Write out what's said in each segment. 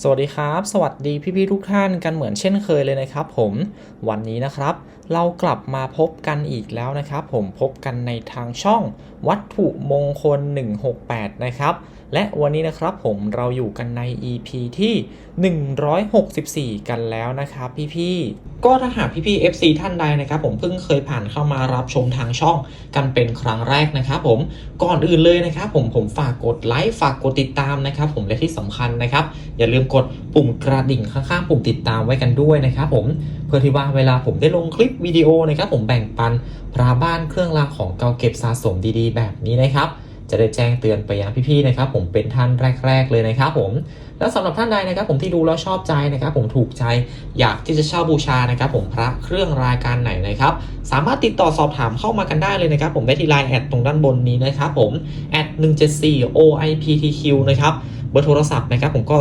สวัสดีครับ สวัสดีพี่ๆทุกท่านกันเหมือนเช่นเคยเลยนะครับผมวันนี้นะครับ เรากลับมาพบกันอีกแล้วนะครับ ผมพบกันในทางช่องวัตถุมงคล 168 นะครับ และวันนี้นะครับผมเราอยู่กันใน EP ที่ 164 กันแล้วนะครับพี่ๆ ก็ถ้าหากพี่ๆ FC ท่านใดนะครับผมเพิ่งเคยผ่านเข้ามารับชมทางช่องกันเป็นครั้งแรกนะครับผมก่อนอื่นเลยนะครับผมผมฝากกดไลค์ฝากกดติดตามนะครับผมและที่สำคัญนะครับอย่าลืมกดปุ่มกระดิ่งข้างๆ ปุ่มติดตามไว้กันด้วยนะครับผมเพื่อที่ว่าเวลาผมได้ลงคลิปวิดีโอนะครับผมแบ่งปันพระบ้านเครื่องรางของเก่าเก็บสะสมดีๆ แบบนี้นะครับ จะได้แจ้งเตือนไปยังพี่ๆนะครับ ผมเป็นท่านแรก ๆ เลยนะครับ ผมแล้วสำหรับท่านใดนะครับ ผมที่ดูแล้วชอบใจนะครับ ผมถูกใจอยากที่จะเช่าบูชานะครับ ผมพระเครื่องรายการไหนนะครับ สามารถติดต่อสอบถามเข้ามากันได้เลยนะครับ ผมได้ที่ไลน์แอดตรงด้านบนนี้นะครับ ผมแอด174 OIPTQ นะครับเบอร์โทรศัพท์นะครับผมก็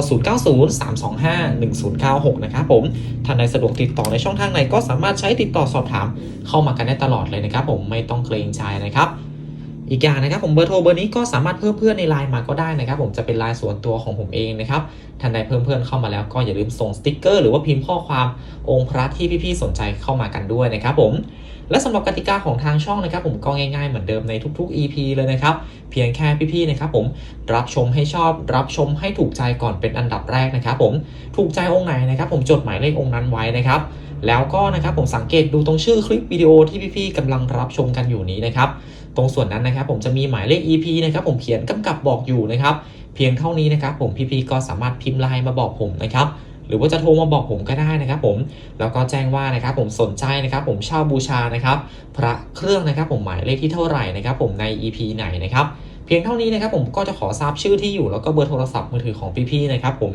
0903251096 นะครับผมท่านใดสะดวกติดต่อในช่องทางไหนก็สามารถใช้ติดต่อสอบถามเข้ามากันได้ตลอดเลยนะครับ ผมไม่ต้องเกรงใจนะครับ อีกอย่างนะครับผมเบอร์โทรเบอร์นี้ก็สามารถเพิ่มเพื่อนในไลน์มาก็ได้นะครับ ผมจะเป็นไลน์ส่วนตัวของผมเองนะครับท่านใดเพิ่มเพื่อนเข้ามาแล้วก็อย่าลืมส่งสติกเกอร์หรือว่าพิมพ์ข้อความองค์พระที่พี่ๆสนใจเข้ามากันด้วยนะครับผมและสำหรับกติกาของทางช่องนะครับผมก็ง่ายๆเหมือนเดิมในทุกๆ EP เลยนะครับ เพียงแค่พี่ๆนะครับผมรับชมให้ชอบ รับชมให้ถูกใจก่อนเป็นอันดับแรกนะครับผมถูกใจองค์ไหนนะครับผมจดหมายเลของค์นั้นไว้นะครับ แล้วก็นะครับผมสังเกตดูตรงชื่อคลิปวิดีโอที่พี่ๆกำลังรับชมกันอยู่นี้นะครับ ตรงส่วนนั้นนะครับผมจะมีหมายเลข EP นะครับผมเขียนกำกับบอกอยู่นะครับ เพียงเท่านี้นะครับผมพี่ๆก็สามารถพิมพ์ไลน์มาบอกผมนะครับหรือว่าจะโทรมาบอกผมก็ได้นะครับผมแล้วก็แจ้งว่านะครับผมสนใจนะครับผมเช่าบูชานะครับพระเครื่องนะครับผมหมายเลขที่เท่าไหร่นะครับผมใน EP ไหนนะครับ พียงเท่านี้นะครับผมก็จะขอทราบชื่อที่อยู่แล้วก็เบอร์โทรศัพท์มือถือของพี่ๆนะครับผม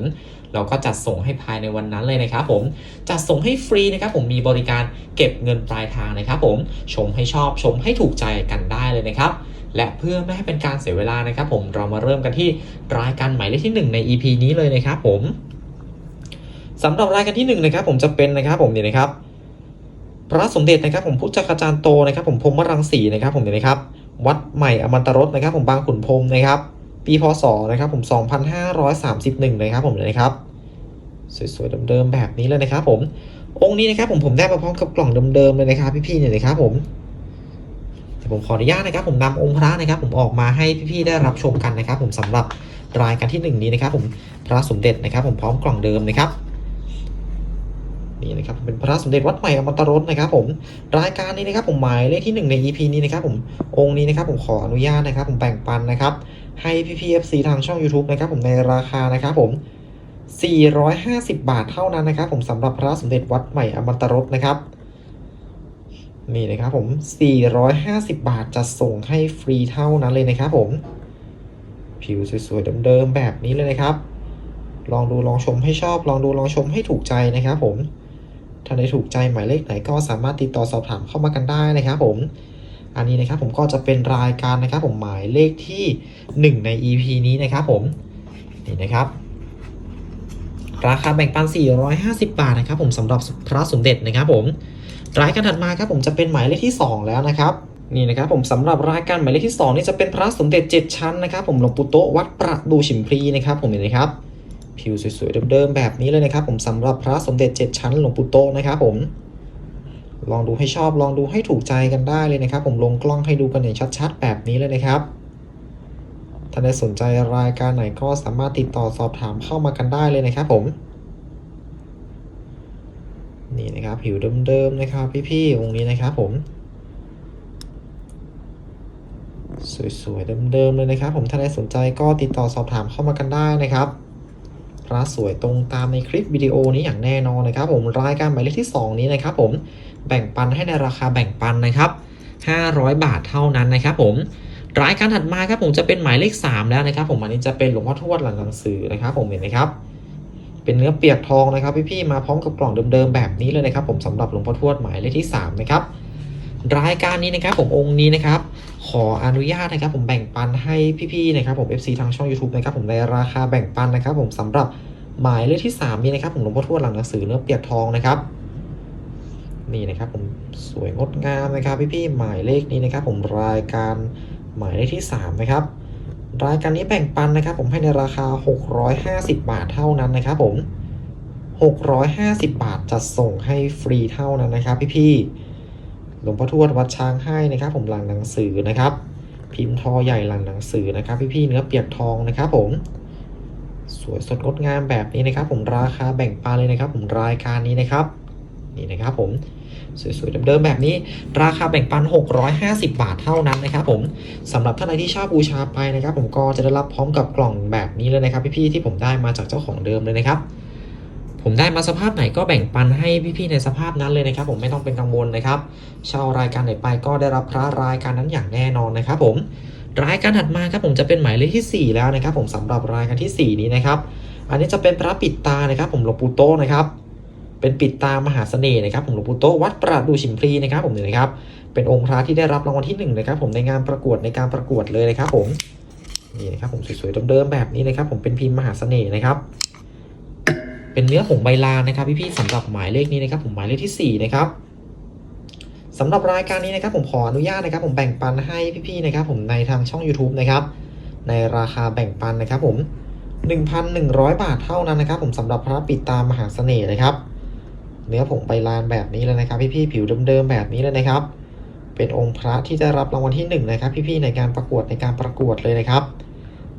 เราก็จัดส่งให้ภายในวันนั้นเลยนะครับผมจัดส่งให้ฟรีนะครับผมมีบริการเก็บเงินปลายทางนะครับผมชมให้ชอบชมให้ถูกใจกันได้เลยนะครับและเพื่อไม่ให้เป็นการเสียเวลานะครับผมเรามาเริ่มกันที่รายการหมายเลขที่ 1 ใน EP นี้เลยนะครับผมสำหรับรายการที่1นะครับผมจะเป็นนะครับผมนี่นะครับ พระสมเด็จนะครับผมพุทธจักรจารย์โตนะครับผมพรมรังสีนะครับผมนี่นะครับ วัดใหม่อมตรสนะครับผมบางขุนพรมนะครับ ปีพศนะครับผม 2531นะครับผมเลยนะครับสวยๆเดิมๆแบบนี้เลยนะครับผมองค์นี้นะครับผมผมได้มาพร้อมกับกล่องเดิมๆเลยนะครับ พี่ๆเนี่ยนะครับผมเดี๋ยวผมขออนุญาตนะครับ ผมนำองค์พระนะครับ ผมออกมาให้พี่ๆได้รับชมกันนะครับ ผมสำหรับรายการที่หนึ่งนี้นะครับ ผมพระสมเด็จนะครับ ผมพร้อมกล่องเดิมนะครับ นี่นะครับเป็นพระสมเด็จวัดใหม่อมตรสนะครับ ผมรายการนี้นะครับผมหมายเลขที่หนึ่งใน EP นี้นะครับผมองค์นี้นะครับผมขออนุญาตนะครับ ผมแบ่งปันนะครับให้พี่พีเอฟซีทางช่อง YouTube นะครับผมในราคานะครับผม 450 บาทเท่านั้นนะครับ ผมสำหรับพระสมเด็จวัดใหม่อมตรสนะครับนี่นะครับผม 450 บาทจะส่งให้ฟรีเท่านั้นเลยนะครับ ผม ผิวสวยๆเดิมๆแบบนี้เลยนะครับ ลองดูลองชมให้ชอบ ลองดูลองชมให้ถูกใจนะครับผม ถ้าได้ถูกใจหมายเลขไหนก็สามารถติดต่อสอบถามเข้ามากันได้นะครับผม อันนี้นะครับผมก็จะเป็นรายการนะครับผมหมายเลขที่ 1 ใน EP นี้นะครับผมนี่นะครับราคาแบ่งปัน 450 บาทนะครับผมสำหรับพระสมเด็จนะครับผมรายการถัดมาครับผมจะเป็นหมายเลขที่ 2 แล้วนะครับนี่นะครับผมสำหรับรายการหมายเลขที่ 2 นี่จะเป็นพระสมเด็จ 7 ชั้นนะครับผมหลวงปู่โตวัดประดูฉิมพลีนะครับผมเห็นไหมครับ ผิวสวยๆเดิมๆแบบนี้เลยนะครับ ผมสำหรับพระสมเด็จ 7 ชั้นหลวงปู่โตนะครับผม ลองดูให้ชอบลองดูให้ถูกใจกันได้เลยนะครับ ผมลงกล้องให้ดูกันอย่างชัดๆ แบบนี้เลยนะครับถ้าได้สนใจรายการไหนก็สามารถติดต่อสอบถามเข้ามากันได้เลยนะครับผมนี่นะครับผิวเดิมๆนะครับ พี่ๆองค์นี้นะครับผม สวยๆเดิมๆเลยนะครับ ผมถ้าได้สนใจก็ติดต่อสอบถามเข้ามากันได้นะครับ พระสวยตรงตามในคลิปวิดีโอนี้อย่างแน่นอนนะครับผมรายการหมายเลขที่ 2 นี้นะครับผมแบ่งปันให้ในราคาแบ่งปันนะครับ 500 บาทเท่านั้นนะครับผมรายการถัดมาครับผมจะเป็นหมายเลข 3 แล้วนะครับ ผมอันนี้จะเป็นหลวงพ่อทวดหลังหนังสือนะครับ ผมเห็นไหมครับ เป็นเนื้อเปียกทองนะครับพี่ๆมาพร้อมกับกล่องเดิมๆแบบนี้เลยนะครับ ผมสำหรับหลวงพ่อทวดหมายเลขที่3นะครับรายการนี้นะครับผมองค์นี้นะครับ ขออนุญาตนะครับ ผมแบ่งปันให้พี่ๆนะครับผม FC ทางช่อง YouTube นะครับผมในราคาแบ่งปันนะครับ ผมสำหรับ หมายเลขที่3นี้นะครับผมหลวงพ่อทวดหลังหนังสือเนื้อเปียกทองนะครับนี่นะครับผมสวยงดงามนะครับพี่ๆหมายเลขนี้นะครับ ผมรายการหมายเลขที่ 3 นะครับ รายการนี้แบ่งปันนะครับ ผมให้ในราคา 650 บาทเท่านั้นนะครับ ผม 650 บาทจะส่งให้ฟรีเท่านั้นนะครับ พี่ๆหลวงพ่อทวดวัดช้างให้นะครับ ผมหลังหนังสือนะครับ พิมพ์ทอใหญ่หลังหนังสือนะครับ พี่ๆเนื้อเปียกทองนะครับ ผม สวยสดงดงามแบบนี้นะครับ ผมราคาแบ่งปันเลยนะครับ ผมรายการนี้นะครับนี่นะครับผมสวยๆเดิมๆแบบนี้ ราคาแบ่งปัน 650 บาทเท่านั้นนะครับผมสำหรับท่านใดที่ชอบบูชาไปนะครับ ผมก็จะได้รับพร้อมกับกล่องแบบนี้เลยนะครับ พี่ๆที่ผมได้มาจากเจ้าของเดิมเลยนะครับ ผมได้มาสภาพไหนก็แบ่งปันให้พี่ๆในสภาพนั้นเลยนะครับ ผมไม่ต้องเป็นกังวลนะครับเช่ารายการไหนไปก็ได้รับพระรายการนั้นอย่างแน่นอนนะครับ ผม รายการถัดมาครับผมจะเป็นหมายเลขที่ 4 แล้วนะครับ ผมสำหรับรายการที่ 4 นี้นะครับ อันนี้จะเป็นพระปิดตานะครับ ผมหลวงปู่โตนะครับ เป็นปิดตามหาเสน่ห์นะครับ ผมหลวงปู่โตวัดประดูชิมพลีนะครับ ผมเนี่ยนะครับ เป็นองค์พระที่ได้รับรางวัลที่หนึ่งนะครับ ผมในงานประกวดในการประกวดเลยนะครับ ผมนี่นะครับผมสวยๆเดิมๆแบบนี้นะครับ ผมเป็นพิมพ์มหาเสน่ห์นะครับเป็นเนื้อผงใบลานนะครับพี่ๆสำหรับหมายเลขนี้นะครับ ผมหมายเลขที่4นะครับ สำหรับรายการนี้นะครับผมขออนุญาตนะครับ ผมแบ่งปันให้พี่ๆนะครับ ผมในทางช่อง YouTube นะครับ ในราคาแบ่งปันนะครับ ผม 1,100 บาทเท่านั้นนะครับ ผมสำหรับพระปิดตามมหาเสน่ห์นะครับ เนื้อผงใบลานแบบนี้เลยนะครับ พี่ๆผิวเดิมๆแบบนี้เลยนะครับ เป็นองค์พระที่จะรับรางวัลที่หนึ่งนะครับ พี่ๆในการประกวดในการประกวดเลยนะครับ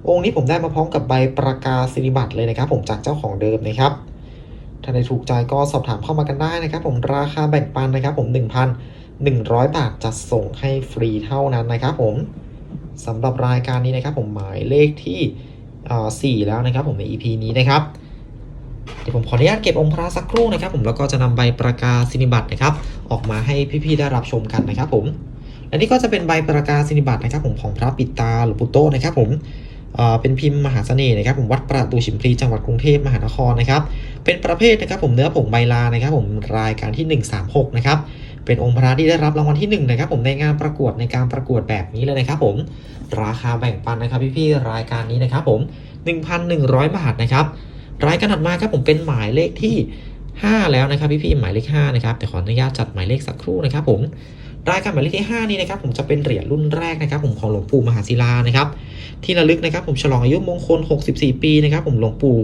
องค์นี้ผมได้มาพร้อมกับใบประกาศสิริบัตรเลยนะครับ ผมจากเจ้าของเดิมนะครับถ้าใดถูกใจก็สอบถามเข้ามากันได้นะครับ ผมราคาแบ่งปันนะครับ ผม 100 บาทจะส่งให้ฟรีเท่านั้นนะครับผมสำหรับรายการนี้นะครับผมหมายเลขที่เอ่อ4แล้วนะครับผมใน EP นี้นะครับเดี๋ยวผมขออนุญาตเก็บองค์พระสักครู่นะครับ ผมแล้วก็จะนำใบประกาศสินิบัตรนะครับ ออกมาให้พี่ๆได้รับชมกันนะครับ ผมและนี่ก็จะเป็นใบประกาศสินิบัตรนะครับ ผมของพระปิตาหลวงปู่โตนะครับ ผมเอ่อเป็นพิมพ์มหาเสน่ห์นะครับ ผมวัดประตูฉิมพลีจังหวัดกรุงเทพมหานครนะครับ เป็นประเภทนะครับ ผมเนื้อผงใบลานะครับ ผมรายการที่ 136 นะครับ เป็นองค์พระที่ได้รับรางวัลที่1นะครับผมในงานประกวดในการประกวดแบบนี้เลยนะครับผมราคาแบ่งปันนะครับพี่ๆรายการนี้นะครับผม 1,100 บาทนะครับรายการถัดมาครับผมเป็นหมายเลขที่ 5 แล้วนะครับพี่ๆหมายเลข5นะครับแต่ขออนุญาตจัดหมายเลขสักครู่นะครับผมรายการหมายเลขที่ 5 นี้นะครับผมจะเป็นเหรียญรุ่นแรกนะครับผมของหลวงปู่มหาศิลานะครับที่ระลึกนะครับผมฉลองอายุมงคล 64 ปีนะครับผมหลวงปู่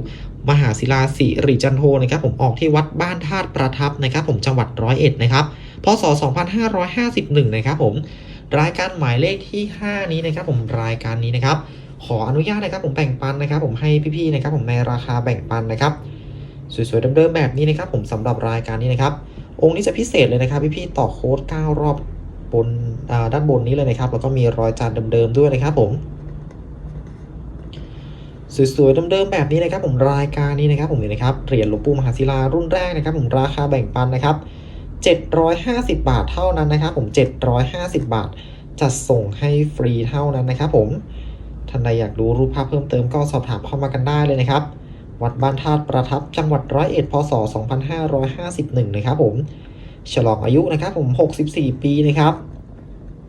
มหาศิลาสิริจันโทนะครับผมออกที่วัดบ้านธาตุประทับนะครับผมจังหวัดร้อยเอ็ดนะครับ พศ 2551 นะครับผม รายการหมายเลขที่ 5 นี้นะครับผมรายการนี้นะครับ ขออนุญาตนะครับผมแบ่งปันนะครับ ผมให้พี่ๆนะครับ ผมในราคาแบ่งปันนะครับ สวยๆเดิมๆแบบนี้นะครับ ผมสำหรับรายการนี้นะครับ องค์นี้จะพิเศษเลยนะครับ พี่ๆต่อโค้ด 9 รอบบนด้านบนนี้เลยนะครับ แล้วก็มีรอยจานเดิมๆด้วยนะครับผมสวยๆเดิมๆแบบนี้นะครับ ผมรายการนี้นะครับ ผมเห็นนะครับเหรียญหลวงปู่มหาศิลารุ่นแรกนะครับ ผมราคาแบ่งปันนะครับ 750 บาทเท่านั้นนะครับ ผม 750 บาทจะส่งให้ฟรีเท่านั้นนะครับ ผมท่านใดอยากดูรูปภาพเพิ่มเติมก็สอบถามเข้ามากันได้เลยนะครับ วัดบ้านธาตุประทับจังหวัดร้อยเอ็ดพศ 2551 นะครับ ผม ฉลองอายุนะครับ ผม 64 ปีนะครับ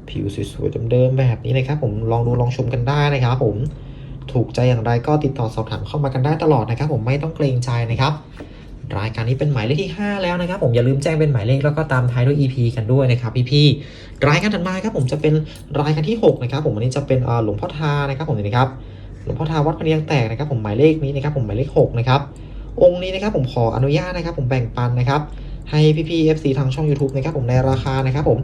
ผิวสวยๆเดิมๆแบบนี้นะครับ ผมลองดูลองชมกันได้นะครับ ผมถูกใจอย่างไรก็ติดต่อสอบถามเข้ามากันได้ตลอดนะครับ ผมไม่ต้องเกรงใจนะครับ รายการนี้เป็นหมายเลขที่ 5 แล้วนะครับ ผมอย่าลืมแจ้งเป็นหมายเลขแล้วก็ตามท้ายด้วย EP กันด้วยนะครับพี่ๆรายการถัดมาครับผมจะเป็นรายการที่ 6 นะครับ ผมอันนี้จะเป็นเอ่อหลวงพ่อทานะครับ ผมนี่นะครับหลวงพ่อทาวัดพะเนียงแตกนะครับ ผมหมายเลขนี้นะครับ ผมหมายเลข6นะครับองค์นี้นะครับผมขออนุญาตนะครับ ผมแบ่งปันนะครับให้พี่ๆ FC ทางช่อง YouTube นะครับผมในราคานะครับผม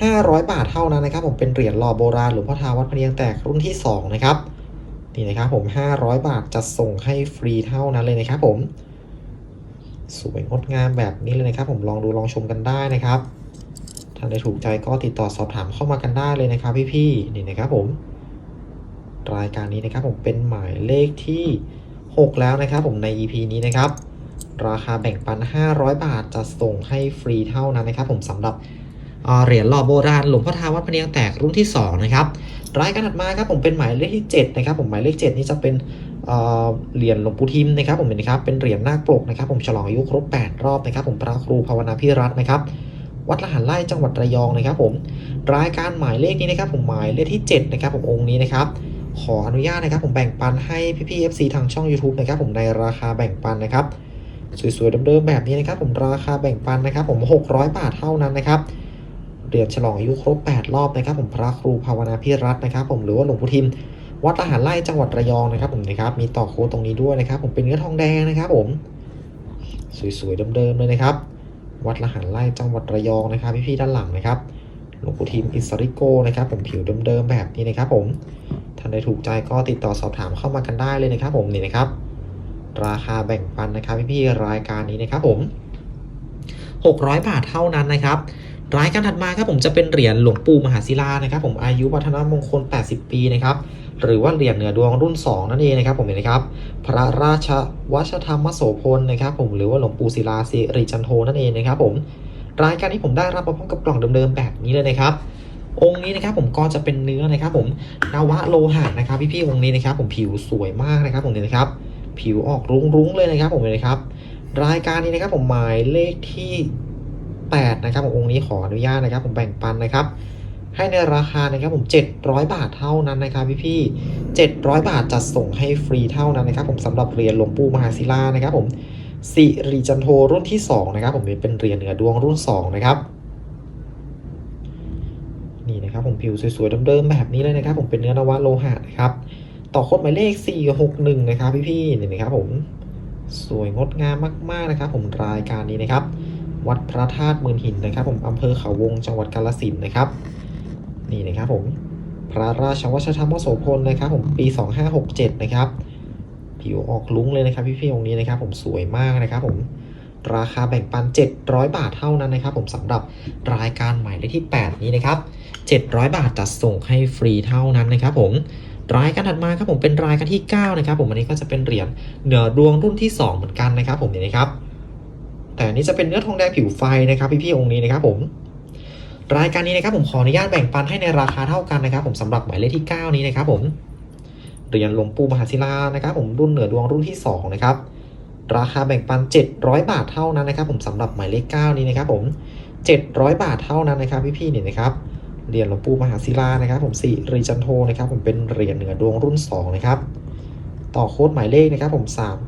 500 บาทเท่านั้นนะครับ ผมเป็นเหรียญหล่อโบราณหลวงพ่อทาวัดพะเนียงแตกรุ่นที่2นะครับนี่นะครับผม 500 บาทจะส่งให้ฟรีเท่านั้นเลยนะครับผม สวยงดงามแบบนี้เลยนะครับ ผมลองดูลองชมกันได้นะครับท่านใดถูกใจก็ติดต่อสอบถามเข้ามากันได้เลยนะครับ พี่ๆนี่นะครับผมรายการนี้นะครับผมเป็นหมายเลขที่ 6 แล้วนะครับ ผมใน EP นี้นะครับ ราคาแบ่งปัน 500 บาทจะส่งให้ฟรีเท่านั้นนะครับ ผมสำหรับเหรียญหล่อโบราณหลวงพ่อทาวัดพะเนียงแตกรุ่นที่ 2 นะครับรายการถัดมาครับผมเป็นหมายเลขที่ 7 นะครับ ผมหมายเลข 7 นี้จะเป็น เหรียญหลวงปู่ทิมนะครับผมเห็นนะครับเป็นเหรียญนาคปลกนะครับ ผมฉลองอายุครบ 8 รอบนะครับ ผมพระครูภาวนาพิรัตน์นะครับวัดละหันไร่จังหวัดระยองนะครับ ผมรายการหมายเลขนี้นะครับ ผมหมายเลขที่7นะครับผมองค์นี้นะครับขออนุญาตนะครับ ผมแบ่งปันให้พี่ๆ FC ทางช่อง YouTube นะครับ ผมในราคาแบ่งปันนะครับ สวยๆเดิมๆแบบนี้นะครับ ผมราคาแบ่งปันนะครับ ผม 600 บาทเท่านั้นนะครับเหรียญฉลองอายุครบ 8 รอบนะครับ ผมพระครูภาวนาพิรัตน์นะครับ ผมหรือว่าหลวงปู่ทิม วัดทหารไล่จังหวัดระยองนะครับผมนะครับ มีต่อโค้ดตรงนี้ด้วยนะครับ ผมเป็นเนื้อทองแดงนะครับ ผม สวยๆเดิมๆเลยนะครับ วัดละหันไล่จังหวัดระยองนะครับพี่ๆด้านหลังนะครับหลวงปู่ทิมอิสริโกนะครับ ผมผิวเดิมๆแบบนี้นะครับ ผมท่านใดถูกใจก็ติดต่อสอบถามเข้ามากันได้เลยนะครับ ผมนี่นะครับ ราคาแบ่งปันนะครับพี่ๆรายการนี้นะครับ ผม 600 บาทเท่านั้นนะครับรายการถัดมาครับผมจะเป็นเหรียญหลวงปู่มหาศิลานะครับ ผมอายุวัฒนมงคล 80 ปีนะครับ หรือว่าเหรียญเหนือดวงรุ่น 2 นั่นเองนะครับผมเห็นนะครับ พระราชวัชธรรมโสพลนะครับผมหรือว่าหลวงปู่ศิลาสิริจันโทนั่นเองนะครับผมรายการนี้ผมได้รับมาพร้อมกับกล่องเดิมๆแบบนี้เลยนะครับองค์นี้นะครับผมก็จะเป็นเนื้อนะครับผมนวะโลหะนะครับพี่ๆองค์นี้นะครับผมผิวสวยมากนะครับผมเนี่ยนะครับ ผิวออกรุ้งๆเลยนะครับผมเลยนะครับ รายการนี้นะครับผมหมายเลขที่8นะครับผมองค์นี้ขออนุญาตนะครับ ผมแบ่งปันนะครับ ให้ในราคานะครับผม 700 บาทเท่านั้นนะครับพี่ๆ700 บาทจัดส่งให้ฟรีเท่านั้นนะครับผมสำหรับเหรียญหลวงปู่มหาศิลานะครับผมสิริจันโทรุ่นที่ 2 นะครับผมเป็นเหรียญเหนือดวงรุ่น 2 นะครับนี่นะครับผมผิวสวยๆเดิมๆแบบนี้เลยนะครับผมเป็นเนื้อนวะโลหะนะครับต่อโคดหมายเลข 461 นะครับพี่ๆนี่นะครับผมสวยงดงามมากๆนะครับ ผมรายการนี้นะครับ วัดพระธาตุมืนหินนะครับ ผมอำเภอเขาวงจังหวัดกาฬสินนะครับ นี่นะครับผมพระราชวัชธรรมโสพลนะครับผมปี 2567 นะครับ ผิวออกลุ้งเลยนะครับพี่ๆองค์นี้นะครับผมสวยมากนะครับผมราคาแบ่งปัน 700 บาทเท่านั้นนะครับ ผมสำหรับรายการใหมายเลขที่ 8 นี้นะครับ 700 บาทจัดส่งให้ฟรีเท่านั้นนะครับ ผมรายการถัดมาครับผมเป็นรายการที่ 9 นะครับ ผมอันนี้ก็จะเป็นเหรียญเหนือดวงรุ่นที่ 2 เหมือนกันนะครับ ผมนี่นะครับ แต่นนี้จะเป็นเนื้อทองแดงผิวไฟนะครับ พี่ๆองค์นี้นะครับผม รายการนี้นะครับผมขออนุญาตแบ่งปันให้ในราคาเท่ากันนะครับ ผมสำหรับหมายเลขที่ 9 นี้นะครับผมเหรียญหลวงปู่มหาศิลานะครับ ผมรุ่นเหนือดวงรุ่นที่ 2 นะครับ ราคาแบ่งปัน 700 บาทเท่านั้นนะครับ ผมสำหรับหมายเลข 9 นี้นะครับผม 700 บาทเท่านั้นนะครับ พี่ๆเนี่ยนะครับเหรียญหลวงปู่มหาศิลานะครับ ผมสิริจันโทนะครับ ผมเป็นเหรียญเหนือดวงรุ่น 2 นะครับ ต่อโค้ดหมายเลขนะครับ ผม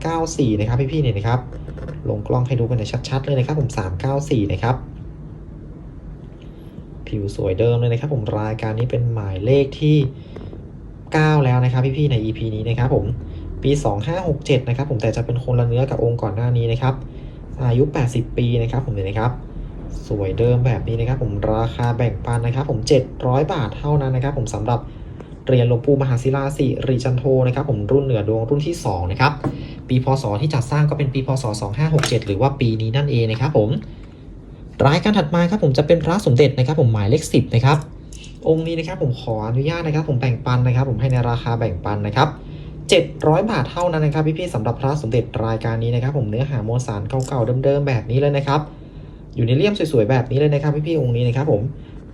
394 นะครับพี่ๆเนี่ยนะครับ ลงกล้องให้ดูกันในชัดๆเลยนะครับ ผม 394 นะครับ ผิวสวยเดิมเลยนะครับ ผมรายการนี้เป็นหมายเลขที่ 9 แล้วนะครับ พี่ๆใน EP นี้นะครับผมปี 2567 นะครับผมแต่จะเป็นคนละเนื้อกับองค์ก่อนหน้านี้นะครับ อายุ 80 ปีนะครับผมเนี่ยนะครับ สวยเดิมแบบนี้นะครับผมราคาแบ่งปันนะครับ ผม 700 บาทเท่านั้นนะครับ ผมสำหรับเหรียญหลวงปู่มหาศิลาสิริจันโทนะครับ ผมรุ่นเหนือดวงรุ่นที่ 2 นะครับ ปีพศที่จัดสร้างก็เป็นปีพศ 2567 หรือว่าปีนี้นั่นเองนะครับผม รายการถัดมาครับผมจะเป็นพระสมเด็จนะครับผมหมายเลข10นะครับองค์นี้นะครับผมขออนุญาตนะครับ ผมแบ่งปันนะครับ ผมให้ในราคาแบ่งปันนะครับ700 บาทเท่านั้นนะครับพี่ๆสำหรับพระสมเด็จรายการนี้นะครับ ผมเนื้อหาโมสารเก่าๆเดิมๆแบบนี้เลยนะครับ อยู่ในเลี่ยมสวยๆแบบนี้เลยนะครับพี่ๆองค์นี้นะครับผม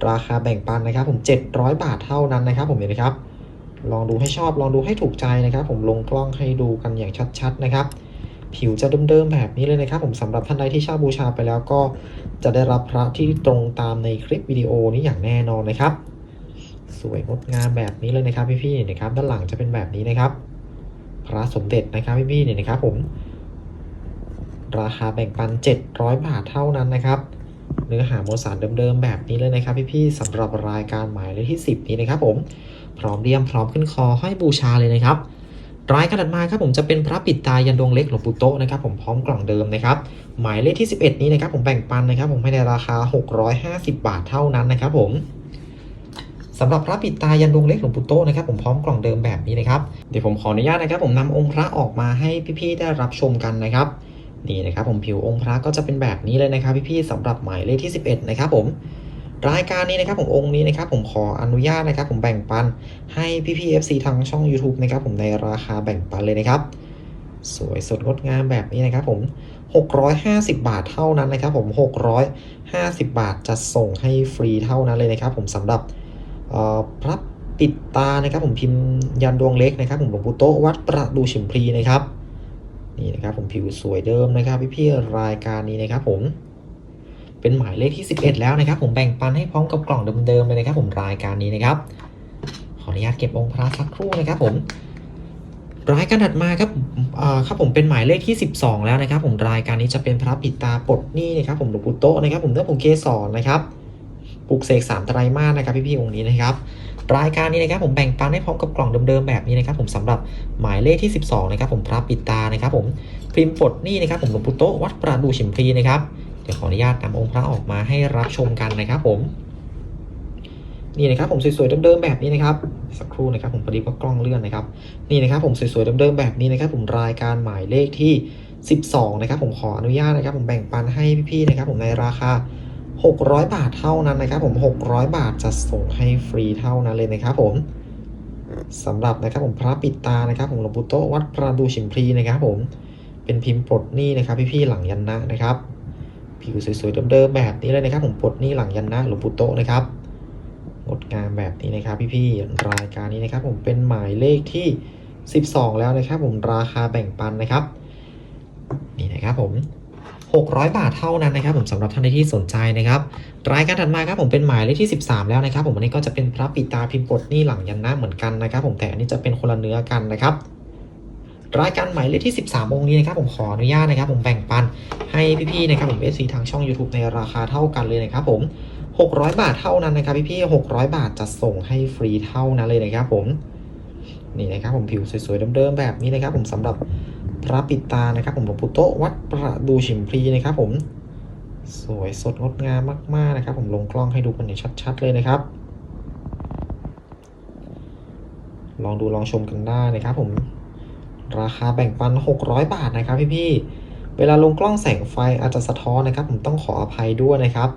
ราคาแบ่งปันนะครับ ผม 700 บาทเท่านั้นนะครับ ผมเห็นไหมครับ ลองดูให้ชอบลองดูให้ถูกใจนะครับ ผมลงกล้องให้ดูกันอย่างชัด ๆ นะครับ ผิวจะเดิมๆแบบนี้เลยนะครับ ผมสำหรับท่านใดที่เช่าบูชาไปแล้วก็จะได้รับพระที่ตรงตามในคลิปวิดีโอนี้อย่างแน่นอนนะครับ สวยงดงามแบบนี้เลยนะครับพี่ๆเนี่ยนะครับ ด้านหลังจะเป็นแบบนี้นะครับ พระสมเด็จนะครับพี่ๆเนี่ยนะครับ ผมราคาแบ่งปัน 700 บาทเท่านั้นนะครับ เนื้อหามวลสารเดิมๆแบบนี้เลยนะครับพี่ๆสำหรับรายการหมายเลขที่ 10 นี้นะครับผม พร้อมเรียมพร้อมขึ้นคอให้บูชาเลยนะครับ รายกาดมาครับผมจะเป็นพระปิดตายันดวงเล็กหลวงปู่โตนะครับผมพร้อมกล่องเดิมนะครับหมายเลขที่ 11 นี้นะครับผมแบ่งปันนะครับผมให้ในราคา 650 บาทเท่านั้นนะครับผมสำหรับพระปิดตายันดวงเล็กหลวงปู่โตนะครับผมพร้อมกล่องเดิมแบบนี้นะครับเดี๋ยวผมขออนุญาตนะครับ ผมนำองค์พระออกมาให้พี่ๆได้รับชมกันนะครับนี่นะครับผมผิวองค์พระก็จะเป็นแบบนี้เลยนะครับ พี่ๆสำหรับหมายเลขที่ 11 นะครับผม รายการนี้นะครับผมองค์นี้นะครับผมขออนุญาตนะครับผมแบ่งปันให้พี่ๆ FC ทางช่อง YouTube นะครับผมในราคาแบ่งปันเลยนะครับ สวยสดงดงามแบบนี้นะครับผม 650 บาทเท่านั้นนะครับผม 650 บาทจะส่งให้ฟรีเท่านั้นเลยนะครับผมสำหรับพระปิดตานะครับผมพิมพ์ยันดวงเล็กนะครับผมหลวงปู่โตวัดประดูฉิมพลีนะครับนี่นะครับผมผิวสวยเดิมนะครับพี่ๆรายการนี้นะครับผม เป็นหมายเลขที่ 11 แล้วนะครับ ผมแบ่งปันให้พร้อมกับกล่องเดิมๆเลยนะครับ ผมรายการนี้นะครับ ขออนุญาตเก็บองค์พระสักครู่นะครับ ผมรายการถัดมาครับอ่อครับผมเป็นหมายเลขที่ 12 แล้วนะครับ ผมรายการนี้จะเป็นพระปิดตาปลดหนี้นะครับ ผมหลวงปู่โตนะครับ ผมเนื้อผงเกสรนะครับปลุกเสกสามไตรมาสนะครับพี่ๆองค์นี้นะครับรายการนี้นะครับผมแบ่งปันให้พร้อมกับกล่องเดิมๆแบบนี้นะครับ ผมสำหรับหมายเลขที่ 12 นะครับ ผมพระปิดตานะครับ ผมพิมพ์ปลดหนี่นะครับ ผมหลวงปู่โตวัดประดูฉิมพลีนะครับ เดี๋ยวขออนุญาตนำองค์พระออกมาให้รับชมกันนะครับผม นี่นะครับผมสวยๆเดิมๆแบบนี้นะครับ สักครู่นะครับผมพอดีว่ากล้องเลื่อนนะครับ นี่นะครับผมสวยๆเดิมๆแบบนี้นะครับ ผมรายการหมายเลขที่ 12 นะครับ ผมขออนุญาตนะครับ ผมแบ่งปันให้พี่ๆนะครับ ผมในราคา 600 บาทเท่านั้นนะครับ ผม 600 บาทจะส่งให้ฟรีเท่านั้นเลยนะครับ ผมสำหรับนะครับผมพระปิดตานะครับ ผมหลวงปู่โตวัดประดูฉิมพลีนะครับ ผมเป็นพิมพ์ปลดหนี้นะครับ พี่ๆหลังยันนะนะครับ ผิวสวยๆเดิมๆแบบนี้เลยนะครับ ผมปลดนี้หลังยันนะหลวงปู่โตนะครับงดงามแบบนี้นะครับ พี่ๆรายการนี้นะครับ ผมเป็นหมายเลขที่ 12 แล้วนะครับ ผมราคาแบ่งปันนะครับ นี่นะครับผม 600 บาทเท่านั้นนะครับ ผมสำหรับท่านที่สนใจนะครับ รายการถัดมาครับผมเป็นหมายเลขที่ 13 แล้วนะครับ ผมอันนี้ก็จะเป็นพระปิตาพิมพ์กดนี่หลังยันน้าเหมือนกันนะครับ ผมแต่อันนี้จะเป็นคนละเนื้อกันนะครับ รายการหมายเลขที่ 13 องค์นี้นะครับผมขออนุญาตนะครับ ผมแบ่งปันให้พี่ๆนะครับผมเอซีทางช่อง YouTube ในราคาเท่ากันเลยนะครับผม 600 บาทเท่านั้นนะครับพี่ๆ600 บาทจะส่งให้ฟรีเท่านั้นเลยนะครับผมนี่นะครับผมผิวสวยๆเดิมๆแบบนี้นะครับ ผมสำหรับพระปิดตานะครับผมหลวงปู่โตวัดประดูฉิมพลีนะครับผมสวยสดงดงามมากๆนะครับ ผมลงกล้องให้ดูกันอย่างชัด ๆ เลยนะครับ ลองดูลองชมกันได้นะครับผม ราคาแบ่งปัน 600 บาทนะครับพี่ๆเวลาลงกล้องแสงไฟอาจจะสะท้อนนะครับ ผมต้องขออภัยด้วยนะครับ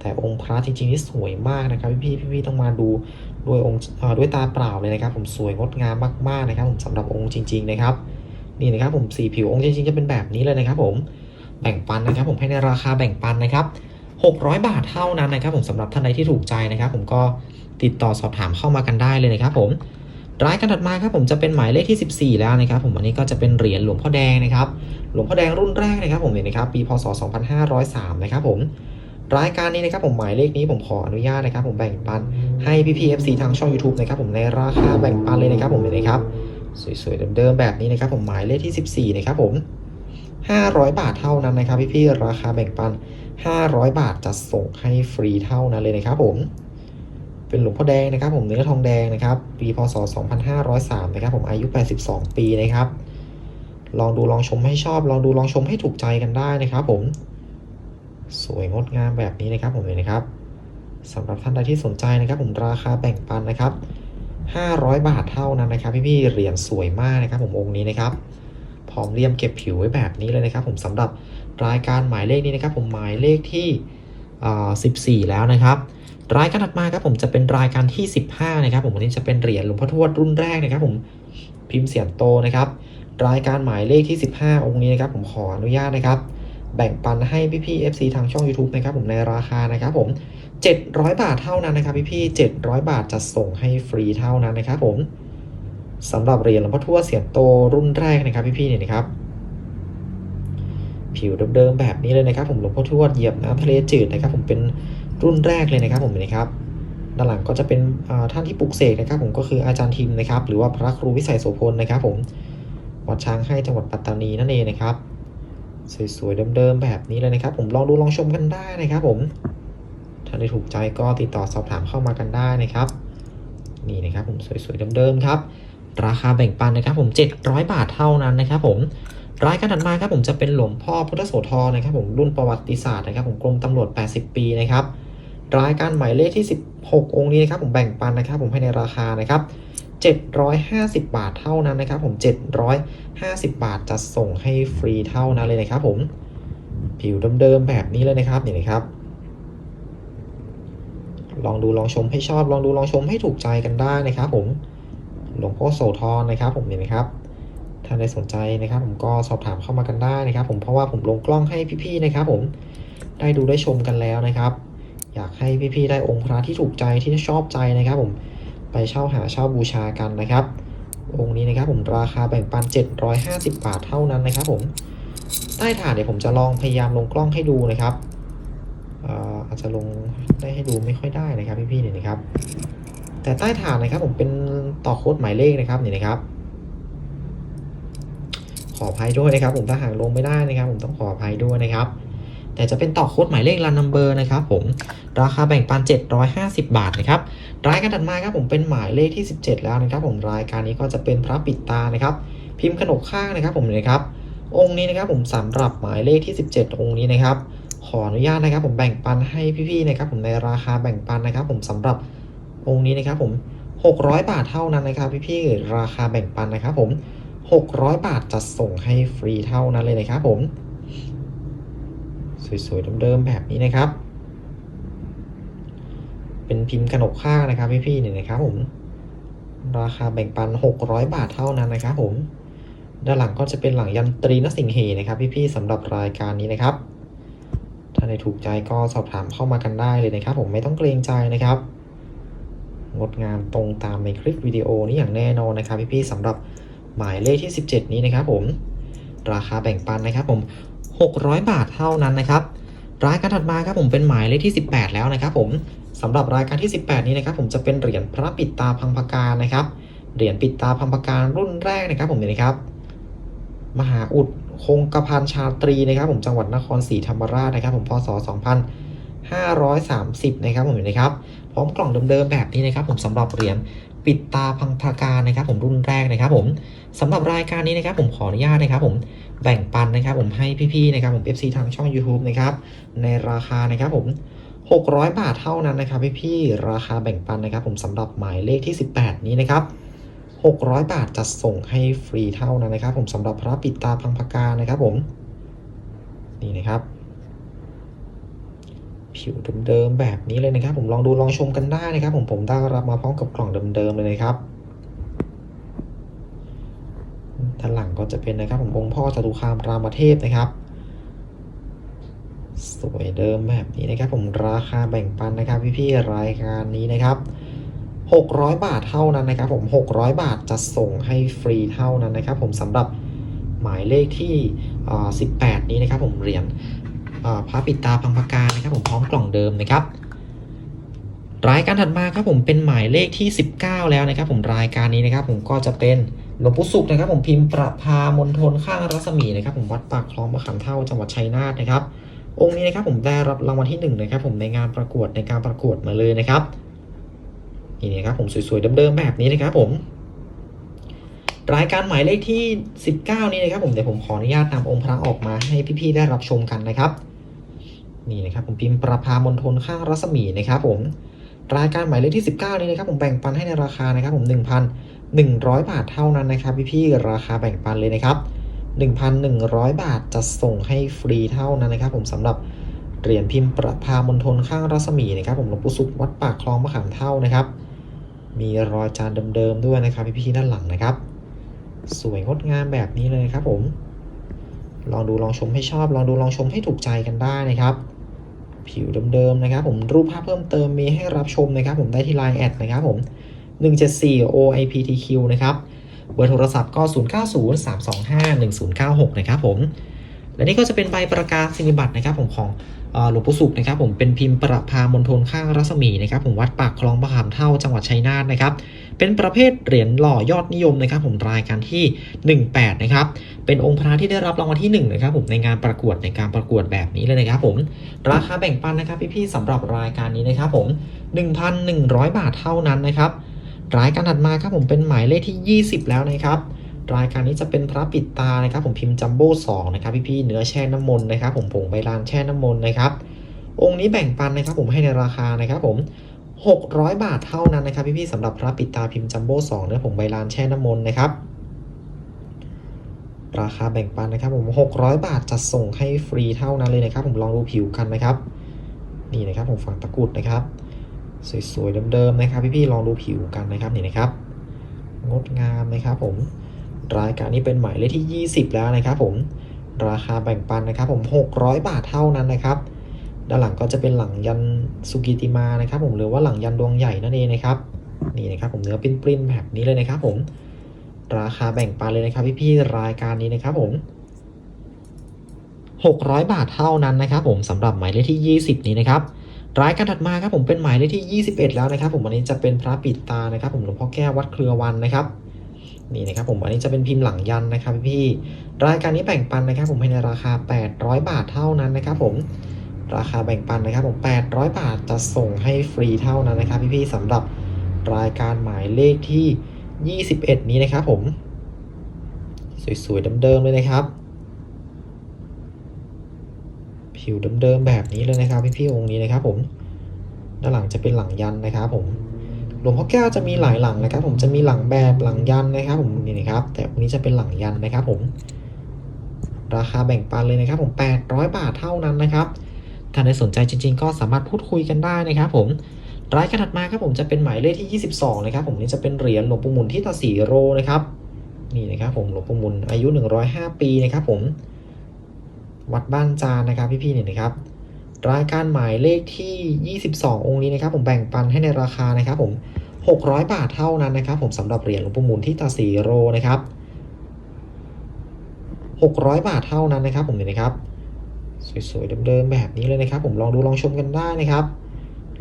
แต่องค์พระจริงๆนี่สวยมากนะครับ พี่ๆพี่ๆต้องมาดูด้วยองค์ด้วยตาเปล่าเลยนะครับ ผมสวยงดงามมากๆนะครับ ผมสำหรับองค์จริง ๆ นะครับ นี่นะครับผมสีผิวองค์จริงๆจะเป็นแบบนี้เลยนะครับ ผมแบ่งปันนะครับ ผมให้ในราคาแบ่งปันนะครับ 600 บาทเท่านั้นนะครับ ผมสำหรับท่านใดที่ถูกใจนะครับ ผมก็ติดต่อสอบถามเข้ามากันได้เลยนะครับ ผม รายการถัดมาครับผมจะเป็นหมายเลขที่ 14 แล้วนะครับผมอันนี้ก็จะเป็นเหรียญหลวงพ่อแดงนะครับ หลวงพ่อแดงรุ่นแรกนะครับผมเนี่ยนะครับปีพศ 2503 นะครับผมรายการนี้นะครับผมหมายเลขนี้ผมขออนุญาตนะครับ ผมแบ่งปันให้พี่พีเอฟซีทางช่อง YouTube นะครับผมในราคาแบ่งปันเลยนะครับผมเนี่ยนะครับสวยๆเดิมๆแบบนี้นะครับผมหมายเลขที่ 14 นะครับผม 500 บาทเท่านั้นนะครับพี่ๆราคาแบ่งปัน 500 บาทจะส่งให้ฟรีเท่านั้นเลยนะครับผม เป็นหลวงพ่อแดงนะครับ ผมเนื้อทองแดงนะครับ ปีพศ 2503 นะครับ ผมอายุ 82 ปีนะครับ ลองดูลองชมให้ชอบ ลองดูลองชมให้ถูกใจกันได้นะครับ ผม สวยงดงามแบบนี้นะครับ ผมเลยนะครับสำหรับท่านใดที่สนใจนะครับ ผมราคาแบ่งปันนะครับ 500 บาทเท่านั้นนะครับ พี่ๆเหรียญสวยมากนะครับ ผมองค์นี้นะครับพร้อมเลี่ยมเก็บผิวไว้แบบนี้เลยนะครับ ผมสำหรับรายการหมายเลขนี้นะครับ ผมหมายเลขที่อ่า14 แล้วนะครับ รายการถัดมาครับผมจะเป็นรายการที่ 15 นะครับผมวันนี้จะเป็นเหรียญหลวงพ่อทวดรุ่นแรกนะครับผมพิมพ์เสียงโตนะครับ รายการหมายเลขที่ 15 องค์นี้นะครับผมขออนุญาตนะครับ แบ่งปันให้พี่ๆ FC ทางช่อง YouTube นะครับผมในราคานะครับผม 700 บาทเท่านั้นนะครับพี่ๆ700 บาทจะส่งให้ฟรีเท่านั้นนะครับผมสำหรับเหรียญหลวงพ่อทวดเสียงโตรุ่นแรกนะครับพี่ๆเนี่ยนะครับผิวเดิมๆแบบนี้เลยนะครับ ผมหลวงพ่อทวดเหยียบน้ำทะเลจืดนะครับ ผมเป็น รุ่นแรกเลยนะครับผมนะครับด้านหลังก็จะเป็นท่านที่ปลุกเสกนะครับ ผมก็คืออาจารย์ทิมนะครับ หรือว่าพระครูวิสัยโสพลนะครับ ผมวัดช้างให้จังหวัดปัตตานีนั่นเองนะครับสวยๆเดิมๆแบบนี้เลยนะครับ ผมลองดูลองชมกันได้นะครับ ผมถ้าได้ถูกใจก็ติดต่อสอบถามเข้ามากันได้นะครับ นี่นะครับ ผมสวยๆเดิมๆครับ ราคาแบ่งปันนะครับ ผม 700 บาทเท่านั้นนะครับ ผมรายการถัดมาครับผมจะเป็นหลวงพ่อพุทธโสธรนะครับ ผมรุ่นประวัติศาสตร์นะครับ ผมกรมตำรวจ 80 ปีนะครับ รายการหมายเลขที่ 16 องค์นี้นะครับผมแบ่งปันนะครับ ผมให้ในราคานะครับ750 บาทเท่านั้นนะครับ ผม750 บาทจะส่งให้ฟรีเท่านั้นเลยนะครับ ผมผิวเดิมๆแบบนี้เลยนะครับนี่นะครับ ลองดูลองชมให้ชอบ ลองดูลองชมให้ถูกใจกันได้นะครับ ผมหลวงพ่อโสธรนะครับ ผมนี่นะครับถ้าได้สนใจนะครับ ผมก็สอบถามเข้ามากันได้นะครับ ผมเพราะว่าผมลงกล้องให้พี่ๆนะครับ ผมได้ดูได้ชมกันแล้วนะครับ อยากให้พี่ๆได้องค์พระที่ถูกใจที่ชอบใจนะครับผมไปเช่าหาเช่าบูชากันนะครับ องค์นี้นะครับผมราคาแบ่งปัน 750 บาทเท่านั้นนะครับ ผมใต้ฐานเดี๋ยวผมจะลองพยายามลงกล้องให้ดูนะครับเอ่อาจจะลงได้ให้ดูไม่ค่อยได้นะครับพี่ๆเนี่ยนะครับ แต่ใต้ฐานนะครับผมเป็นต่อโค้ดหมายเลขนะครับนี่นะครับ ขออภัยด้วยนะครับ ผมถ้าหากลงไม่ได้นะครับ ผมต้องขออภัยด้วยนะครับ แต่จะเป็นต่อโค้ดหมายเลขรันนัมเบอร์นะครับผมราคาแบ่งปัน 750 บาทนะครับรายการถัดมาครับผมเป็นหมายเลขที่ 17 แล้วนะครับ ผมรายการนี้ก็จะเป็นพระปิดตานะครับ พิมพ์ขนกข้างนะครับผมนะครับองค์นี้นะครับผมสำหรับหมายเลขที่ 17 องค์นี้นะครับ ขออนุญาตนะครับ ผมแบ่งปันให้พี่ๆนะครับ ผมในราคาแบ่งปันนะครับ ผมสำหรับองค์นี้นะครับ ผม 600 บาทเท่านั้นนะครับ พี่ๆราคาแบ่งปันนะครับ ผม 600 บาทจะส่งให้ฟรีเท่านั้นเลยนะครับผม สวยๆเดิมๆแบบนี้นะครับ เป็นพิมพ์ขนกข้างนะครับพี่ๆเนี่ยนะครับผมราคาแบ่งปัน 600 บาทเท่านั้นนะครับผม ด้านหลังก็จะเป็นหลังยันตรีนสิงเหนะครับพี่ๆสำหรับรายการนี้นะครับ ถ้าในถูกใจก็สอบถามเข้ามากันได้เลยนะครับ ผมไม่ต้องเกรงใจนะครับ งดงามตรงตามในคลิปวิดีโอนี้อย่างแน่นอนนะครับพี่ๆสำหรับหมายเลขที่ 17 นี้นะครับผม ราคาแบ่งปันนะครับผม 600 บาทเท่านั้นนะครับ รายการถัดมาครับผมเป็นหมายเลขที่ 18 แล้วนะครับผมสำหรับรายการที่ 18 นี้นะครับ ผมจะเป็นเหรียญพระปิดตาพังพการนะครับ เหรียญปิดตาพังพการรุ่นแรกนะครับ ผมเนี่ยนะครับ มหาอุดคงกระพันชาตรีนะครับ ผมจังหวัดนครศรีธรรมราชนะครับ ผมพศ 2530 นะครับผมอยู่นะครับ พร้อมกล่องเดิมๆแบบนี้นะครับ ผมสำหรับเหรียญ ปิดตาพังพการนะครับ ผมรุ่นแรกนะครับ ผมสำหรับรายการนี้นะครับ ผมขออนุญาตนะครับ ผมแบ่งปันนะครับ ผมให้พี่ๆนะครับ ผม FC ทางช่อง YouTube นะครับ ในราคานะครับ ผม 600 บาทเท่านั้นนะครับพี่ๆราคาแบ่งปันนะครับ ผมสำหรับหมายเลขที่ 18 นี้นะครับ600 บาทจะส่งให้ฟรีเท่านั้นนะครับ ผมสำหรับพระปิดตาพังพกานะครับ ผม นี่นะครับ ผิวเดิมๆแบบนี้เลยนะครับ ผมลองดูลองชมกันได้นะครับ ผมผมได้รับมาพร้อมกับกล่องเดิมๆเลยนะครับด้านหลังก็จะเป็นนะครับ ผมองค์พ่อจตุคามรามเทพนะครับ สวยเดิมแบบนี้นะครับ ผมราคาแบ่งปันนะครับ พี่ๆรายการนี้นะครับ600 บาทเท่านั้นนะครับผม600 บาทจะส่งให้ฟรีเท่านั้นนะครับ ผมสำหรับหมายเลขที่อ่า18 นี้นะครับ ผมเหรียญ พระปิดตาพังพการนะครับผมพร้อมกล่องเดิมนะครับ รายการถัดมาครับผมเป็นหมายเลขที่ 19 แล้วนะครับ ผมรายการนี้นะครับ ผมก็จะเป็นหลวงปู่สุขนะครับ ผมพิมพ์ประพามณฑลข้างรัศมีนะครับ ผมวัดปากคลองมะขามเท่าจังหวัดชัยนาทนะครับ องค์นี้นะครับผมได้รับรางวัลที่หนึ่งนะครับ ผมในงานประกวดในการประกวดมาเลยนะครับนี่นะครับผมสวยๆเดิมๆแบบนี้นะครับ ผม รายการหมายเลขที่ 19 นี้นะครับ ผมเดี๋ยวผมขออนุญาตนำองค์พระออกมาให้พี่ๆได้รับชมกันนะครับ นี่นะครับผมพิมพ์ประพามณฑลข้างรัศมีนะครับผมรายการหมายเลขที่ 19 นี้นะครับผมแบ่งปันให้ในราคานะครับผม 1,100 บาทเท่านั้นนะครับพี่ๆราคาแบ่งปันเลยนะครับ 1,100 บาทจะส่งให้ฟรีเท่านั้นนะครับ ผมสำหรับเหรียญพิมพ์ประพามณฑลข้างรัศมีนะครับผมหลวงปู่สุขวัดปากคลองมะขามเท่านะครับ มีรอยจานเดิมๆด้วยนะครับพี่ๆด้านหลังนะครับ สวยงดงามแบบนี้เลยครับผมลองดูลองชมให้ชอบ ลองดูลองชมให้ถูกใจกันได้นะครับ ผิวเดิมๆนะครับ ผมรูปภาพเพิ่มเติมมีให้รับชมนะครับ ผมได้ที่ Line แอดนะครับผม 174 OIPTQ นะครับ เบอร์โทรศัพท์ก็ 0903251096 นะครับผม และนี่ก็จะเป็นใบประกาศนียบัตรนะครับผมของหลวงปู่สุขนะครับผมเป็นพิมพ์ประพามณฑลข้างรัศมีนะครับผมวัดปากคลองมะขามเท่าจังหวัดชัยนาทนะครับเป็นประเภทเหรียญหล่อยอดนิยมนะครับผมรายการที่ 18นะครับเป็นองค์พระที่ได้รับรางวัลที่1นะครับผมในงานประกวดในการประกวดแบบนี้เลยนะครับผมราคาแบ่งปันนะครับพี่ๆสำหรับรายการนี้นะครับผม 1,100 บาทเท่านั้นนะครับรายการถัดมาครับผมเป็นหมายเลขที่ 20 แล้วนะครับ รายการนี้จะเป็นพระปิดตานะครับ ผมพิมพ์จัมโบ้2นะครับพี่ๆเนื้อแช่น้ำมนต์นะครับ ผมผงใบลานแช่น้ำมนต์นะครับ องค์นี้แบ่งปันนะครับ ผมให้ในราคานะครับ ผม 600 บาทเท่านั้นนะครับ พี่ๆสำหรับพระปิดตาพิมพ์จัมโบ้2เนื้อผงใบลานแช่น้ำมนต์นะครับราคาแบ่งปันนะครับ ผม 600 บาทจะส่งให้ฟรีเท่านั้นเลยนะครับ ผมลองดูผิวกันนะครับ นี่นะครับผมฝั่งตะกุดนะครับ สวยๆเดิมๆนะครับ พี่ๆลองดูผิวกันนะครับนี่นะครับ งดงามนะครับผม รายการนี้เป็นหมายเลขที่ 20 แล้วนะครับผมราคาแบ่งปันนะครับผม600 บาทเท่านั้นนะครับด้านหลังก็จะเป็นหลังยันสุกิติมานะครับผมหรือว่าหลังยันดวงใหญ่นั่นเองนะครับนี่นะครับผมเนื้อปริ้นๆแบบนี้เลยนะครับผมราคาแบ่งปันเลยนะครับพี่ๆรายการนี้นะครับผม600 บาทเท่านั้นนะครับผมสำหรับหมายเลขที่ 20 นี้นะครับรายการถัดมาครับผมเป็นหมายเลขที่ 21 แล้วนะครับ ผมวันนี้จะเป็นพระปิดตานะครับ ผมหลวงพ่อแก้ววัดเครือวันนะครับ นี่นะครับผมอันนี้จะเป็นพิมพ์หลังยันนะครับพี่รายการนี้แบ่งปันนะครับผมให้ในราคา 800 บาทเท่านั้นนะครับผมราคาแบ่งปันนะครับผม 800 บาทจะส่งให้ฟรีเท่านั้นนะครับพี่ๆสำหรับรายการหมายเลขที่ 21 นี้นะครับผม สวยๆเดิมๆเลยนะครับ ผิวเดิมๆแบบนี้เลยนะครับพี่ๆองค์นี้นะครับผม ด้านหลังจะเป็นหลังยันนะครับผม หลวงพ่อแก้วจะมีหลายหลังนะครับ ผมจะมีหลังแบบหลังยันนะครับ ผมนี่นะครับ แต่วันนี้จะเป็นหลังยันนะครับ ผม ราคาแบ่งปันเลยนะครับ ผม 800 บาทเท่านั้นนะครับถ้าใครสนใจจริง ๆ ก็สามารถพูดคุยกันได้นะครับผมรายการถัดมาครับผมจะเป็นหมายเลขที่ 22 นะครับ ผมนี่จะเป็นเหรียญหลวงปู่มุนที่ตาสีโรนะครับนี่นะครับผมหลวงปู่มุนอายุ 105 ปีนะครับ ผม วัดบ้านจานนะครับพี่ๆเนี่ยนะครับ รายการหมายเลขที่ 22 องค์นี้นะครับ ผมแบ่งปันให้ในราคานะครับ ผม 600 บาทเท่านั้นนะครับ ผมสำหรับเหรียญหลวงปู่หมุนที่ตาสีโรนะครับ 600 บาทเท่านั้นนะครับ ผมเนี่ยนะครับ สวยๆเดิมๆแบบนี้เลยนะครับ ผมลองดูลองชมกันได้นะครับ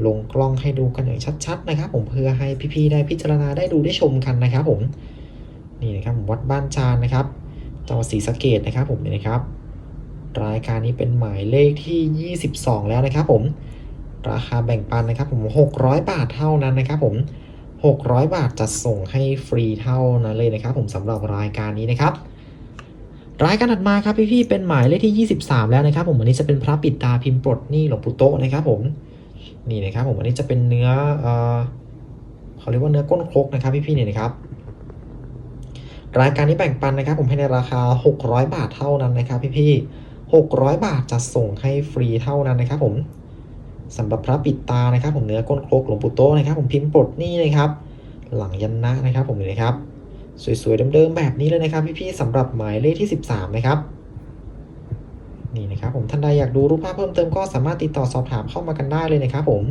ลงกล้องให้ดูกันอย่างชัดๆนะครับ ผมเพื่อให้พี่ๆได้พิจารณาได้ดูได้ชมกันนะครับ ผมนี่นะครับผมวัดบ้านจานนะครับจังหวัดศรีสะเกดนะครับ ผมเนี่ยนะครับ รายการนี้เป็นหมายเลขที่ 22 แล้วนะครับผมราคาแบ่งปันนะครับผม600 บาทเท่านั้นนะครับผม600 บาทจะส่งให้ฟรีเท่านั้นเลยนะครับ ผมสำหรับรายการนี้นะครับ รายการถัดมาครับพี่ๆเป็นหมายเลขที่ 23 แล้วนะครับ ผมอันนี้จะเป็นพระปิดตาพิมพ์ปลดหนี่หลวงปู่โตนะครับ ผมนี่นะครับ ผมอันนี้จะเป็นเนื้อเออเขาเรียกว่าเนื้อก้นครกนะครับ พี่ๆเนี่ยนะครับ รายการนี้แบ่งปันนะครับ ผมให้ในราคา 600 บาทเท่านั้นนะครับ พี่ๆ 600 บาทจะส่งให้ฟรีเท่านั้นนะครับผมสำหรับพระปิดตานะครับ ผมเนื้อก้นโคกหลวงปู่โตนะครับ ผมพิมพ์ปลดนี่นะครับ หลังยันนะนะครับ ผมนี่นะครับ สวยๆเดิมๆแบบนี้เลยนะครับ พี่ๆสำหรับหมายเลขที่ 13 นะครับนี่นะครับ ผมท่านใดอยากดูรูปภาพเพิ่มเติมก็สามารถติดต่อสอบถามเข้ามากันได้เลยนะครับ ผม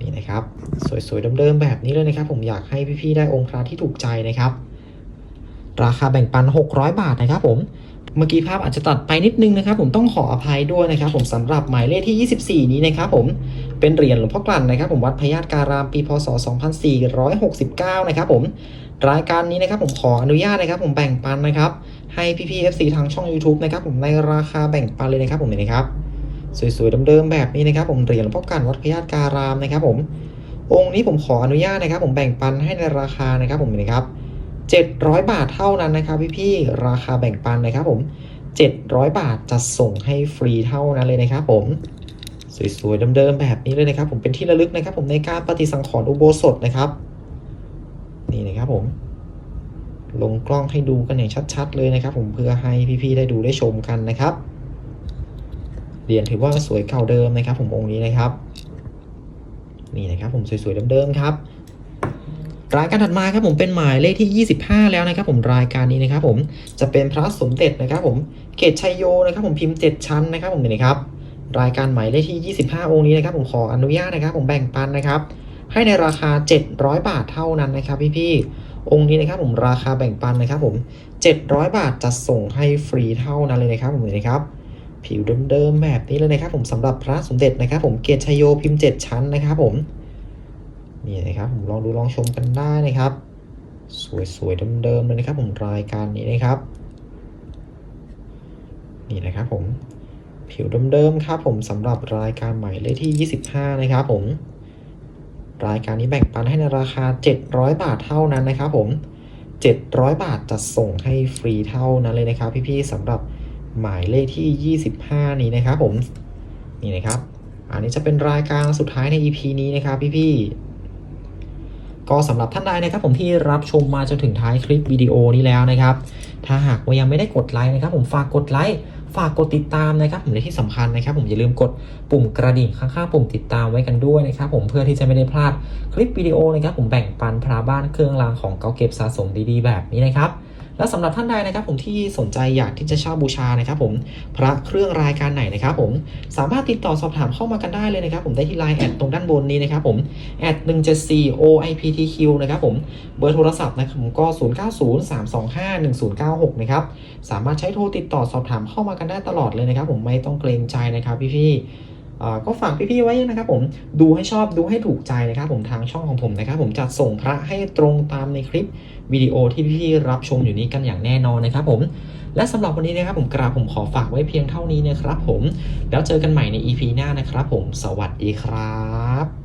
นี่นะครับ สวยๆเดิมๆแบบนี้เลยนะครับ ผมอยากให้พี่ๆได้องค์พระที่ถูกใจนะครับ ราคาแบ่งปัน 600 บาทนะครับ ผม เมื่อกี้ภาพอาจจะตัดไปนิดนึงนะครับ ผมต้องขออภัยด้วยนะครับ ผมสำหรับหมายเลขที่ 24 นี้นะครับผมเป็นเหรียญหลวงพ่อกลั่นนะครับ ผมวัดพญาตการามปีพศ 2469 นะครับผมรายการนี้นะครับผมขออนุญาตนะครับผมแบ่งปันนะครับ ให้พี่ๆ FC ทางช่อง YouTube นะครับผมในราคาแบ่งปันเลยนะครับผมเนี่ยนะครับ สวยๆเดิมๆแบบนี้นะครับ ผมเหรียญหลวงพ่อกลั่นวัดพญาตการามนะครับ ผมองค์นี้ผมขออนุญาตนะครับ ผมแบ่งปันให้ในราคานะครับผมเนี่ยนะครับ 700 บาทเท่านั้นนะครับพี่ๆราคาแบ่งปันนะครับผม 700 บาทจะส่งให้ฟรีเท่านั้นเลยนะครับผมสวยๆเดิมๆแบบนี้เลยนะครับ ผมเป็นที่ระลึกนะครับ ผมในการปฏิสังขรณ์อุโบสถนะครับ นี่นะครับผม ลงกล้องให้ดูกันอย่างชัด ๆ เลยนะครับ ผมเพื่อให้พี่ๆได้ดูได้ชมกันนะครับเหรียญถือว่าสวยเก่าเดิมนะครับ ผมองค์นี้นะครับ นี่นะครับผมสวยๆเดิมๆครับ รายการถัดมาครับผมเป็นหมายเลขที่ 25 แล้วนะครับผมรายการนี้นะครับผมจะเป็นพระสมเด็จนะครับผมเกตชัยโยนะครับผมพิมพ์ 7 ชั้นนะครับผมนี่ครับรายการหมายเลขที่ 25 องค์นี้นะครับผมขออนุญาตนะครับ ผมแบ่งปันนะครับให้ในราคา 700 บาทเท่านั้นนะครับพี่ๆองค์นี้นะครับผมราคาแบ่งปันนะครับผม 700 บาทจะส่งให้ฟรีเท่านั้นเลยนะครับผมนี่ครับผิวเดิมๆแบบนี้เลยนะครับผมสำหรับพระสมเด็จนะครับผมเกตชัยโยพิมพ์ 7 ชั้นนะครับผม นี่นะครับผมลองดูลองชมกันได้นะครับ สวยๆเดิมๆเลยนะครับ ผมรายการนี้นะครับ นี่นะครับผมผิวเดิมๆครับผมสำหรับรายการใหม่เลขที่ 25 นะครับผมรายการนี้แบ่งปันให้ในราคา 700 บาทเท่านั้นนะครับผม 700 บาทจะส่งให้ฟรีเท่านั้นเลยนะครับ พี่ๆสำหรับหมายเลขที่ 25 นี้นะครับผม นี่นะครับ อันนี้จะเป็นรายการสุดท้ายใน EP นี้นะครับพี่ๆ ก็สำหรับท่านใดนะครับผมที่รับชมมาจนถึงท้ายคลิปวิดีโอนี้แล้วนะครับ ถ้าหากว่ายังไม่ได้กดไลค์นะครับ ผมฝากกดไลค์ฝากกดติดตามนะครับ ผมในที่สำคัญนะครับ ผมอย่าลืมกดปุ่มกระดิ่งข้างๆปุ่มติดตามไว้กันด้วยนะครับ ผมเพื่อที่จะไม่ได้พลาดคลิปวิดีโอนะครับ ผมแบ่งปันพราบ้านเครื่องรางของเก่าเก็บสะสมดีๆ แบบนี้นะครับ และสำหรับท่านใดนะครับผมที่สนใจอยากที่จะเช่าบูชานะครับผมพระเครื่องรายการไหนนะครับผมสามารถติดต่อสอบถามเข้ามากันได้เลยนะครับผมได้ที่ไลน์แอดตรงด้านบนนี้นะครับผมแอด174 OIPTQ นะครับผมเบอร์โทรศัพท์นะครับผมก็0903251096นะครับสามารถใช้โทรติดต่อสอบถามเข้ามากันได้ตลอดเลยนะครับผมไม่ต้องเกรงใจนะครับพี่ๆก็ฝากพี่ๆไว้นะครับผมดูให้ชอบดูให้ถูกใจนะครับผมทางช่องของผมนะครับผมจะส่งพระให้ตรงตามในคลิป วิดีโอที่พี่ๆรับชมอยู่นี้กันอย่างแน่นอนนะครับผมและสำหรับวันนี้นะครับผมกราบผมขอฝากไว้เพียงเท่านี้นะครับผมแล้วเจอกันใหม่ใน EP หน้านะครับผมสวัสดีครับ